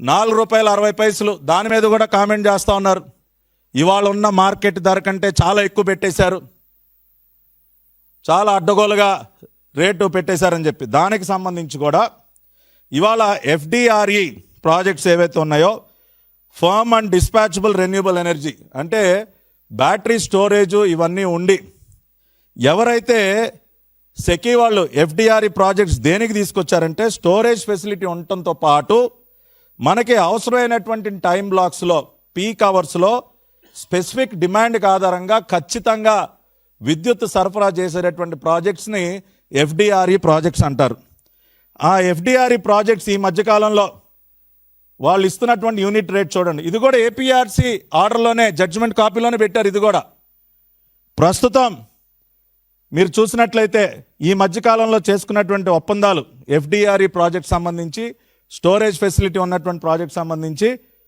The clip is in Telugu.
నాలుగు రూపాయల అరవై పైసలు దాని మీద కూడా కామెంట్ చేస్తూ ఉన్నారు. ఇవాళ ఉన్న మార్కెట్ ధర కంటే చాలా ఎక్కువ పెట్టేశారు. చాలా అడ్డగోలుగా రేటు పెట్టేశారని చెప్పి. దానికి సంబంధించి కూడా ఇవాళ F D R E projects ఏవైతే ఉన్నాయో firm and dispatchable renewable energy అంటే బ్యాటరీ స్టోరేజ్ ఇవన్నీ ఉండి ఎవరైతే సెకీ వాళ్ళు ఎఫ్డిఆర్ఈ ప్రాజెక్ట్స్ దేనికి తీసుకొచ్చారంటే స్టోరేజ్ ఫెసిలిటీ ఉండటంతో పాటు మనకి అవసరమైనటువంటి టైం బ్లాక్స్లో పీక్ అవర్స్లో స్పెసిఫిక్ డిమాండ్కి ఆధారంగా ఖచ్చితంగా విద్యుత్ సరఫరా చేసేటటువంటి ప్రాజెక్ట్స్ని ఎఫ్డిఆర్ఈ ప్రాజెక్ట్స్ అంటారు. ఆ ఎఫ్డిఆర్ఈ ప్రాజెక్ట్స్ ఈ మధ్యకాలంలో వాళ్ళు ఇస్తున్నటువంటి యూనిట్ రేట్ చూడండి. ఇది కూడా ఏపీఆర్సీ ఆర్డర్లోనే జడ్జిమెంట్ కాపీలోనే పెట్టారు ఇది కూడా. ప్రస్తుతం మీరు చూసినట్లయితే ఈ మధ్యకాలంలో చేసుకున్నటువంటి ఒప్పందాలు F D R E project సంబంధించి స్టోరేజ్ ఫెసిలిటీ ఉన్నటువంటి ప్రాజెక్ట్ సంబంధించి